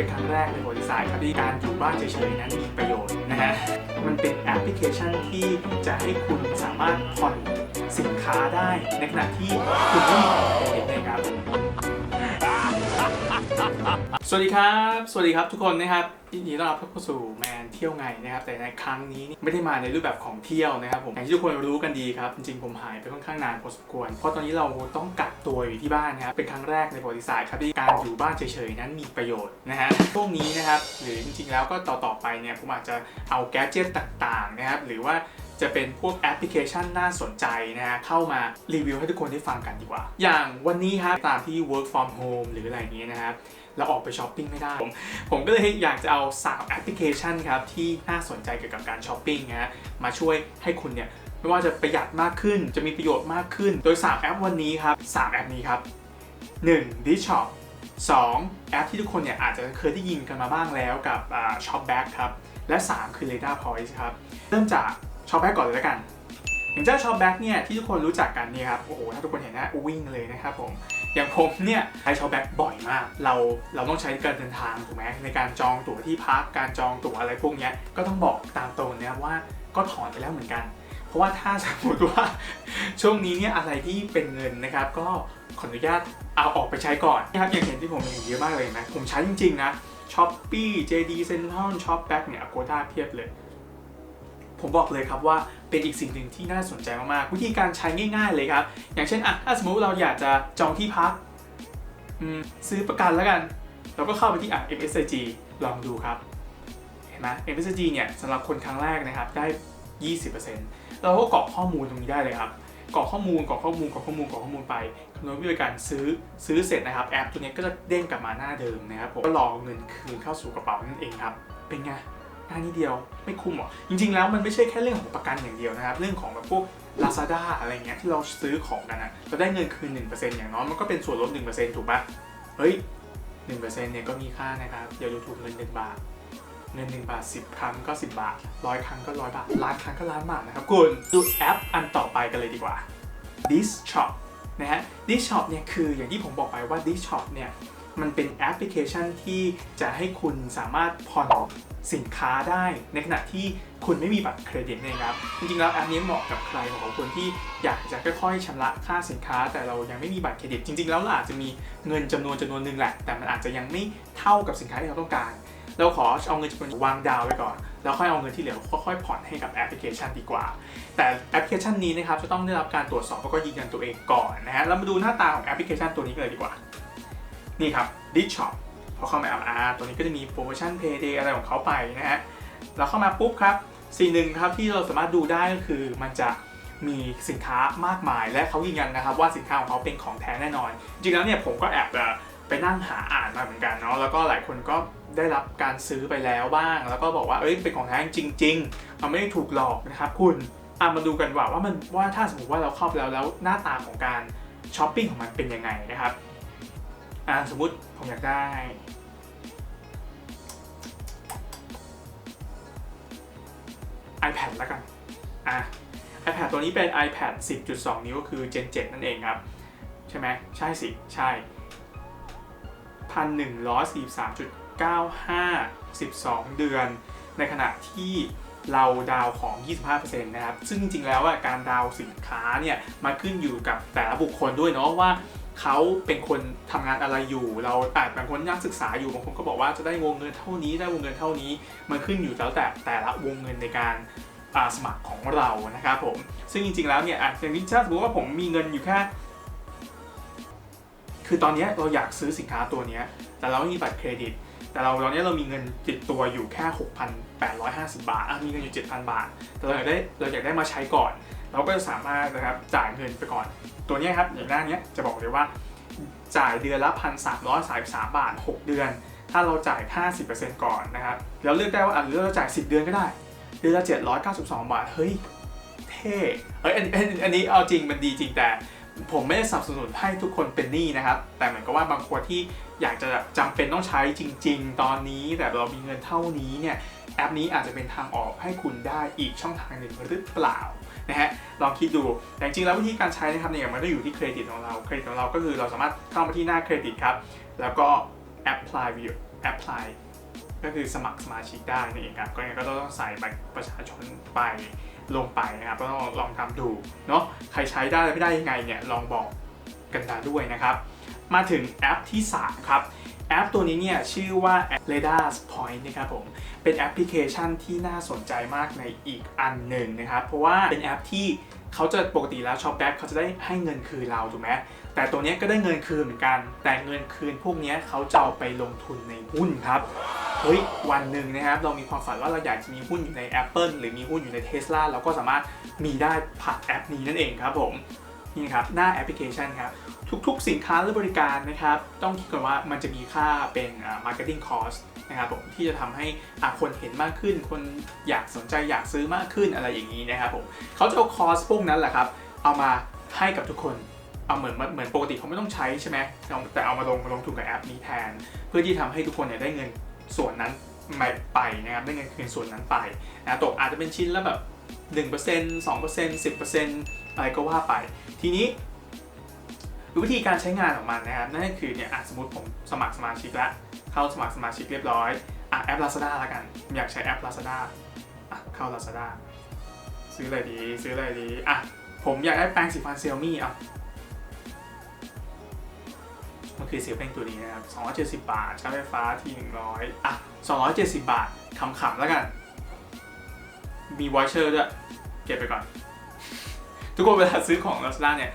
เป็นครั้งแรกในประวัติศาสตร์ครับที่การอยู่บ้านเฉยๆนั้นมีประโยชน์นะฮะมันเป็นแอปพลิเคชันที่จะให้คุณสามารถผ่อนสินค้าได้ในขณะที่คุณไม่มี สวัสดีครับ สวัสดีครับทุกคนนะครับยินดีต้อนรับเข้าสู่แมนเที่ยวไงนะครับ แต่ในครั้งนี้ไม่ได้มาในรูปแบบของเที่ยวนะครับผมอย่างที่ทุกคนรู้กันดีครับ จริงๆผมหายไปค่อนข้างนานพอสมควร เพราะตอนนี้เราต้องกักตัวอยู่ที่บ้านนะครับเป็นครั้งแรกในประวัติศาสตร์ครับที่การอยู่บ้านเฉยๆนั้นมีประโยชน์นะฮะพวกนี้นะครับหรือจริงๆแล้วก็ต่อๆไปเนี่ยผมอาจจะเอาแกจิตต่างๆนะครับหรือว่าจะเป็นพวกแอปพลิเคชันน่าสนใจนะฮะเข้ามารีวิวให้ทุกคนได้ฟังกันดีกว่า อย่างวันนี้ครับตามที่ work from home หรืออะไรอย่างเงี้ยนะครับ เราออกไปช้อปปิ้งไม่ได้ผมผมก็เลยอยากจะเอา 3 แอปพลิเคชันครับที่น่าสนใจเกี่ยวกับการช้อปปิ้งนะมาช่วยให้คุณเนี่ยไม่ว่าจะประหยัดมากขึ้นจะมีประโยชน์มากขึ้น โดย 3 แอปวันนี้ครับ 3 แอปนี้ครับ 1. d i s h o p 2. แอปที่ทุกคนเนี่ยอาจจะเคยได้ยินกันมาบ้างแล้วกับ Shopback ครับ และ 3 คือ Radar Point ครับ เริ่มจาก Shopback ก่อนเลยแล้วกัน อย่างเจ้า Shopback เนี่ยที่ทุกคนรู้จักกันนี่ครับโอ้โหถ้าทุกคนเห็นนะวิ่งเลยนะครับผมอย่างผมเนี่ยใช้ชอปแบ็กบ่อยมาก เราเราต้องใช้การเดินทางถูกไหมในการจองตั๋วที่พักการจองตั๋วอะไรพวกนี้ก็ต้องบอกตามตรงนะครับว่าก็ถอนไปแล้วเหมือนกัน เพราะว่าถ้าสมมติว่าช่วงนี้เนี่ยอะไรที่เป็นเงินนะครับ ก็ขออนุญาตเอาออกไปใช้ก่อนนะครับอย่างเห็นที่ผมเห็นเยอะมากเลยนะผมใช้จริงๆนะช้อปปี้ JD Central Shopback เนี่ย Agoda เพียบเลย ผมบอกเลยครับว่าเป็นอีกสิ่งหนึ่งที่น่าสนใจมากๆ วิธีการใช้ง่ายๆเลยครับ อย่างเช่นอะถ้าสมมติเราอยากจะจองที่พักอืมซื้อประกันแล้วกัน เราก็เข้าไปที่อะ MSG ลองดูครับ เห็นไหม MSG เนี่ยสำหรับคนครั้งแรกนะครับได้ 20%เราก็กรอกข้อมูลตรงนี้ได้เลยครับกรอกข้อมูลกรอกข้อมูลกรอกข้อมูลกรอกข้อมูลไปคำนวณวิธีการซื้อซื้อเสร็จนะครับแอปตัวนี้ก็จะเด้งกลับมาหน้าเดิมนะครับผมก็รอเงินคืนเข้าสู่กระเป๋านั่นเองครับ เป็นไง ง่านิดเดียวไม่คุ้มหรอจริง ๆ แล้วมันไม่ใช่แค่เรื่องของประกันอย่างเดียวนะครับ เรื่องของแบบพวก Lazada อะไรเงี้ยที่เราซื้อของกันนะเราได้เงินคืน 1%อย่างน้อยมันก็เป็นส่วนลด 1%ถูกปะเฮ้ย1%เนี่ยก็มีค่านะครับอย่าดูถูกเงิน1บาทเงิน1บาท 10 ครั้งก็ 10 บาทร้อยครั้งก็ร้อยบาทล้านครั้งก็ล้านบาทนะครับคุณดูแอปอันต่อไปกันเลยดีกว่า This Shop นะฮะ This Shop เนี่ยคืออย่างที่ผมบอกไปว่า This Shop เนี่ย มันเป็นแอปพลิเคชันที่จะให้คุณสามารถผ่อนสินค้าได้ ในขณะที่คุณไม่มีบัตรเครดิตนะครับ จริงๆแล้วแอปนี้เหมาะกับใครเหมาะกับคนที่อยากจะค่อยๆชำระค่าสินค้า แต่เรายังไม่มีบัตรเครดิต จริง ๆ แล้วเราอาจจะมีเงินจำนวนจำนวนหนึ่งแหละ แต่มันอาจจะยังไม่เท่ากับสินค้าที่เราต้องการเราขอเอาเงินจำนวนวางดาวไว้ก่อน แล้วค่อยเอาเงินที่เหลือค่อยๆผ่อนให้กับแอปพลิเคชันดีกว่า แต่แอปพลิเคชันนี้นะครับจะต้องได้รับการตรวจสอบแล้วก็ยืนยันตัวเองก่อนนะฮะเรามาดูหน้าตาของแอปพลิเคชันตัวนี้กันเลยดีกว่า นี่ครับ d i s Shop พอเข้ามาอ่าตัวนี้ก็จะมีโปรโมชั่น Payday อะไรของเขาไปนะฮะเราเข้ามาปุ๊บครับสิ่งหนึ่งครับที่เราสามารถดูได้ก็คือมันจะมีสินค้ามากมาย และเขายืนยันนะครับว่าสินค้าของเขาเป็นของแท้แน่นอน จริงๆแล้วเนี่ยผมก็แอบไปนั่งหาอ่านมาเหมือนกันเนาะแล้วก็หลายคนก็ได้รับการซื้อไปแล้วบ้าง แล้วก็บอกว่าเอ้ยเป็นของแท้จริงๆมันไม่ได้ถูกหลอกนะครับคุณอะมาดูกันว่าว่ามันว่าถ้าสมมติว่าเราเข้าไปแล้วแล้วหน้าตาของการช้อปปิ้งของมันเป็นยังไงนะครับ อะสมมุติผมอยากได้ iPad แล้วกันอะ iPad ตัวนี้เป็น iPad 10.2 นิ้วก็คือ Gen 7 นั่นเองครับ ใช่ไหมใช่สิ ใช่ 1,143.95 12 เดือน ในขณะที่ เราดาวของ 25%นะครับ ซึ่งจริงๆ แล้วการดาวสินค้าเนี่ยมาขึ้นอยู่กับแต่ละบุคคลด้วยเนาะว่าเขาเป็นคนทำงานอะไรอยู่ เราอาจบางคนยังศึกษาอยู่บางคนก็บอกว่าจะได้วงเงินเท่านี้ได้วงเงินเท่านี้ มันขึ้นอยู่แล้วแต่แต่ละวงเงินในการสมัครของเรานะครับผม ซึ่งจริงๆ แล้วเนี่ยอย่างนี้ถ้าสมมติว่าผมมีเงินอยู่แค่ คือตอนนี้เราอยากซื้อสินค้าตัวนี้ แต่เราไม่มีบัตรเครดิต แต่เราตอนนี้เรามีเงินติดตัวอยู่แค่ 6,850 บาทมีเงินอยู่ 7,000 บาท แต่เราอยากได้เราอยากได้มาใช้ก่อน เราก็จะสามารถนะครับจ่ายเงินไปก่อน ตัวนี้ครับอย่างหน้านี้จะบอกเลยว่าจ่ายเดือนละ1,333 บาท 6 เดือน ถ้าเราจ่าย 50%ก่อนนะครับเราเลือกได้ว่าอะหรือเราจ่าย 10 เดือนก็ได้ เดือนละ 792 บาท เฮ้ย เท่เอ้ยอันอันอันนี้เอาจริงมันดีจริงแต่ผมไม่ได้สนับสนุนให้ทุกคนเป็นหนี้นะครับ แต่เหมือนกับว่าบางคนที่ อยากจะจำเป็นต้องใช้จริง ๆ ตอนนี้แต่เรามีเงินเท่านี้เนี่ยแอปนี้อาจจะเป็นทางออกให้คุณได้อีกช่องทางหนึ่งหรือเปล่านะฮะลองคิดดูแต่จริงๆแล้ววิธีการใช้นะครับเนี่ยมันก็อยู่ที่เครดิตของเราเครดิตของเราก็คือเราสามารถเข้ามาที่หน้าเครดิตครับ แล้วก็ apply แอปพลายก็คือสมัครสมาชิกได้นี่เองครับก็ยังก็ต้องใส่บัตรประชาชนไปลงไปนะครับก็ต้องลองทำดูเนาะใครใช้ได้ไม่ได้ยังไงเนี่ยลองบอกกันมาด้วยนะครับ มาถึงแอปที่ 3 ครับ แอปตัวนี้เนี่ยชื่อว่า r a d a r Point นะครับผม เป็นแอปพลิเคชันที่น่าสนใจมากในอีกอันหนึ่งนะครับ เพราะว่าเป็นแอปที่เขาจะปกติแล้วช็อปแบ็คเขาจะได้ให้เงินคืนเราถูกไหมแต่ตัวนี้ก็ได้เงินคืนเหมือนกัน แต่เงินคืนพวกนี้เขาจะเอาไปลงทุนในหุ้นครับเฮ้ยวันหนึ่งนะครับเรามีความฝันว่าเราอยากจะมีหุ้นอยู่ใน Apple หรือมีหุ้นอยู่ใน Tesla เราก็สามารถมีได้ผ่านแอปนี้นั่นเองครับผม นี่ครับหน้าแอปพลิเคชันครับทุกๆ สินค้าและบริการนะครับ ต้องคิดก่อนว่ามันจะมีค่าเป็นอ่า marketing cost นะครับผมที่จะทำให้อะคนเห็นมากขึ้น คนอยากสนใจอยากซื้อมากขึ้นอะไรอย่างนี้นะครับผมเขาจะเอาคอสพวกนั้นแหละครับ เอามาให้กับทุกคนเอาเหมือนเหมือนปกติเขาไม่ต้องใช้ใช่ไหมแต่เอามาลงมาลงทุนกับแอปนี้แทน เพื่อที่ทำให้ทุกคนเนี่ยได้เงินส่วนนั้นไปนะครับได้เงินคืนส่วนนั้นไปนะตกอาจจะเป็นชิ้นละแบบ 1% 2% 10%อะไรก็ว่าไป ทีนี้วิธีการใช้งานของมันนะครับ นั่นก็คือเนี่ยสมมติผมสมัครสมาชิกแล้ว เข้าสมัครสมาชิกเรียบร้อยอะแอป Lazada ละกันผมอยากใช้แอป Lazada อะเข้า Lazada ซื้ออะไรดี ซื้ออะไรดีอะผมอยากได้แปรงสีฟันเซ i มี่อะมันคือเสียแปรงตัวนี้นะครับ270 บาท ใชาร์จไฟฟ้าที่ 100 อะ 270 บาทขำๆแล้วกัน มีวอชเชอร์ด้วย เก็บไปก่อน ทุกคนเวลาซื้อของ Lazada เนี่ย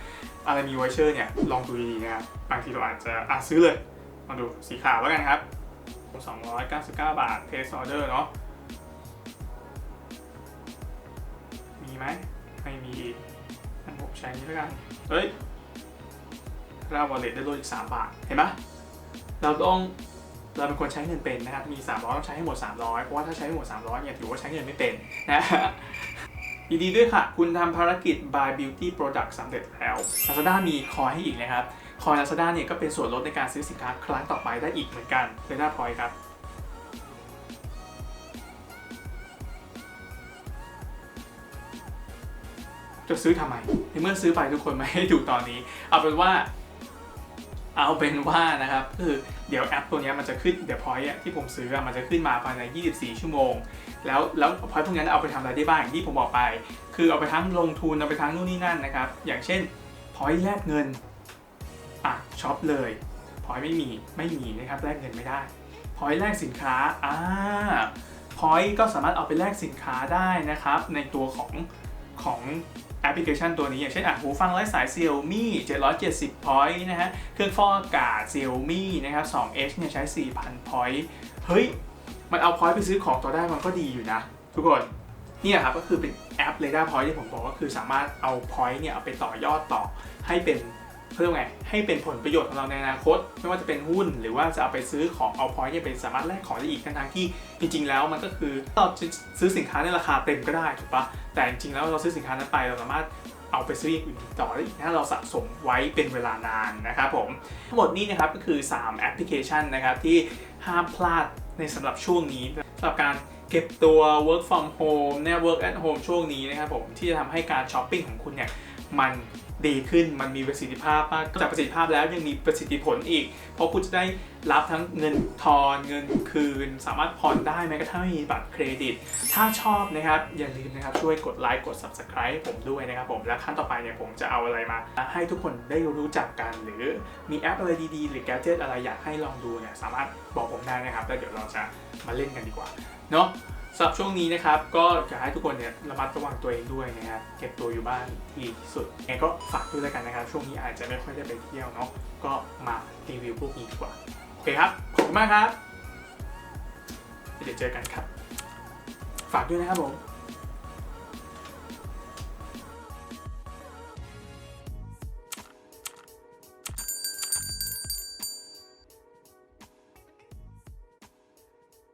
อะไรมีไวเชอร์เนี่ย ลองดูดีๆนะครับ บางทีเราอาจจะอะซื้อเลยมาดูสีขาวแล้วกันครับ299 บาท Place Order เนาะ มีไหมไม่มีอีกงั้นผมใช้นี้แล้วกัน เฮ้ยเราวอลเล็ตได้ลดอีก 3 บาท เห็นไหมเราต้อง เราเป็นคนใช้เงินเป็นนะครับ มี 300ต้องใช้ให้หมด 300 เพราะว่าถ้าใช้ไม่หมด 300เนี่ยถือว่าใช้เงินไม่เป็นนะยินดีด้วยค่ะ คุณทำภารกิจ Buy Beauty Product สำเร็จแล้ว Lazada มีคอยให้อีกนะครับ คอย Lazada เนี่ยก็เป็นส่วนลดในการซื้อสินค้าครั้งต่อไปได้อีกเหมือนกัน Lazada Point ครับจะซื้อทำไมในเมื่อซื้อไปทุกคนไม่ให้ดูตอนนี้ เอาเป็นว่า เอาเป็นว่านะครับคือเดี๋ยวแอปตัวนี้มันจะขึ้นเดี๋ยวพอยที่ผมซื้อมันจะขึ้นมาภายใน 24 ชั่วโมง แล้วแล้วพอยพวกนั้นเอาไปทำอะไรได้บ้างอย่างที่ผมบอกไป คือเอาไปทั้งลงทุนเอาไปทั้งนู่นนี่นั่นนะครับ อย่างเช่นพอยแลกเงินอะช็อปเลยพอยไม่มีไม่มีนะครับแลกเงินไม่ได้พอยแลกสินค้าอ่าพอยก็สามารถเอาไปแลกสินค้าได้นะครับ ในตัวของของ แอปพลิเคชันตัวนี้ อย่างเช่นอะหูฟังไร้สาย Xiaomi 770 point นะฮะ เครื่องฟอกอากาศ Xiaomi นะครับ 2H เนี่ยใช้ 4,000 point เฮ้ย มันเอา point ไปซื้อของต่อได้มันก็ดีอยู่นะ ทุกคนเนี่ยครับก็คือเป็นแอป r a d a r Point ที่ผมบอกก็คือสามารถเอา point เนี่ยเอาไปต่อยอดต่อให้เป็น เพื่อไงให้เป็นผลประโยชน์ของเราในอนาคต ไม่ว่าจะเป็นหุ้นหรือว่าจะเอาไปซื้อของเอา point เนี่ยไปสามารถแลกของได้อีกทั้งที่จริง ๆ แล้วมันก็คือเราจะซื้อสินค้าในราคาเต็มก็ได้ถูกปะแต่จริงๆแล้วเราซื้อสินค้านั้นไปเราสามารถเอาไปซื้ออื่นต่อได้อีกถ้าเราสะสมไว้เป็นเวลานานนะครับผมทั้งหมดนี้นะครับก็คือ 3 แอปพลิเคชันนะครับที่ห้ามพลาดในสำหรับช่วงนี้สำหรับการเก็บตัว work from home เนี่ย work at home ช่วงนี้นะครับผมที่จะทำให้การช้อปปิ้งของคุณเนี่ยมัน ดีขึ้นมันมีประสิทธิภาพมากจากประสิทธิภาพแล้วยังมีประสิทธิผลอีก เพราะคุณจะได้รับทั้งเงินทอนเงินคืน สามารถผ่อนได้แม้กระทั่งไม่มีบัตรเครดิต ถ้าชอบนะครับ อย่าลืมนะครับช่วยกดไลค์กด subscribe ให้ผมด้วยนะครับผมและขั้นต่อไปเนี่ยผมจะเอาอะไรมา ให้ทุกคนได้รู้จักกัน หรือมีแอปอะไรดีๆ หรือแกจิตอะไรอยากให้ลองดูเนี่ยสามารถบอกผมได้นะครับแล้วเดี๋ยวเราจะมาเล่นกันดีกว่าเนาะ สำหรับช่วงนี้นะครับ ก็อยากให้ทุกคนเนี่ยระมัดระวังตัวเองด้วยนะครับเก็บตัวอยู่บ้านดีที่สุดยังไงก็ฝากด้วยแล้วกันนะครับ ช่วงนี้อาจจะไม่ค่อยได้ไปเที่ยวเนาะก็มารีวิวพวกนี้ดีกว่า โอเคครับ ขอบคุณมากครับ เดี๋ยวเจอกันครับ ฝากด้วยนะครับผม